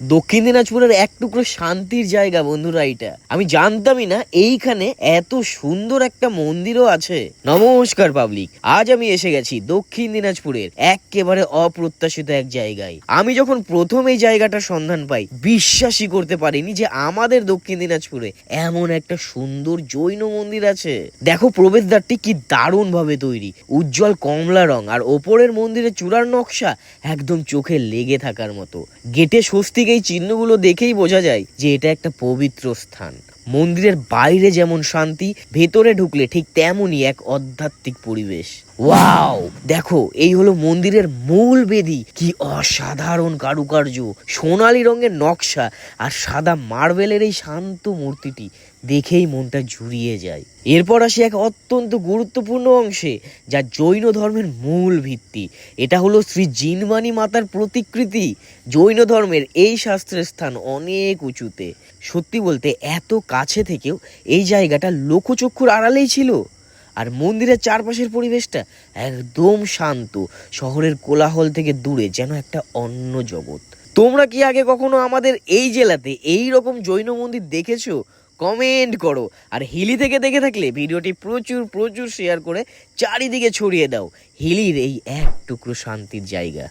দক্ষিণ দিনাজপুরের এক টুকরো শান্তির জায়গা, বন্ধুরা এটা আমি জানতামই না এইখানে এত সুন্দর একটা মন্দিরও আছে। নমস্কার পাবলিক আজ আমি এসে গেছি দক্ষিণ দিনাজপুরের একেবারে অপ্রত্যাশিত এক জায়গায়। আমি যখন প্রথম এই জায়গাটার সন্ধান পাই, বিশ্বাসই করতে পারিনি যে আমাদের দক্ষিণ দিনাজপুরে এমন একটা সুন্দর জৈন মন্দির আছে। দেখো প্রবেশদ্বারটি কি দারুণ ভাবে তৈরি। উজ্জ্বল কমলা রং আর ওপরের মন্দিরের চূড়ার নকশা একদম চোখে লেগে থাকার মতো। গেটে স্বস্তিক এই চিহ্নগুলো দেখেই বোঝা যায় যে এটা একটা পবিত্র স্থান। মন্দিরের বাইরে যেমন শান্তি, ভেতরে ঢুকলে ঠিক তেমনই এক আধ্যাত্মিক পরিবেশ। ওয়াও! দেখো, এই হলো মন্দিরের মূল বেদি। কি অসাধারণ কারুকার্য। সোনালী রঙের নকশা আর সাদা মার্বেলের এই শান্ত মূর্তিটি দেখেই মনটা জুড়িয়ে যায়। এরপর আসি এক অত্যন্ত গুরুত্বপূর্ণ অংশে, যা জৈন ধর্মের মূল ভিত্তি। এটা হলো শ্রী জিনমানি মাতার প্রতিকৃতি। জৈন ধর্মের এই শাস্ত্রের স্থান অনেক উঁচুতে। সত্যি বলতে, এত কাছে থেকেও এই জায়গাটা লোকচক্ষুর আড়ালেই ছিল। আর মন্দিরের চারপাশের পরিবেশটা একদম শান্ত। শহরের কোলাহল থেকে দূরে যেন একটা অন্য জগৎ। তোমরা কি আগে কখনো আমাদের এই জেলাতে এই রকম জৈন মন্দির দেখেছ? কমেন্ট করো। আর হিলি থেকে দেখে থাকলে ভিডিওটি প্রচুর প্রচুর শেয়ার করে চারিদিকে ছড়িয়ে দাও। হিলির এই এক টুকরো শান্তির জায়গা।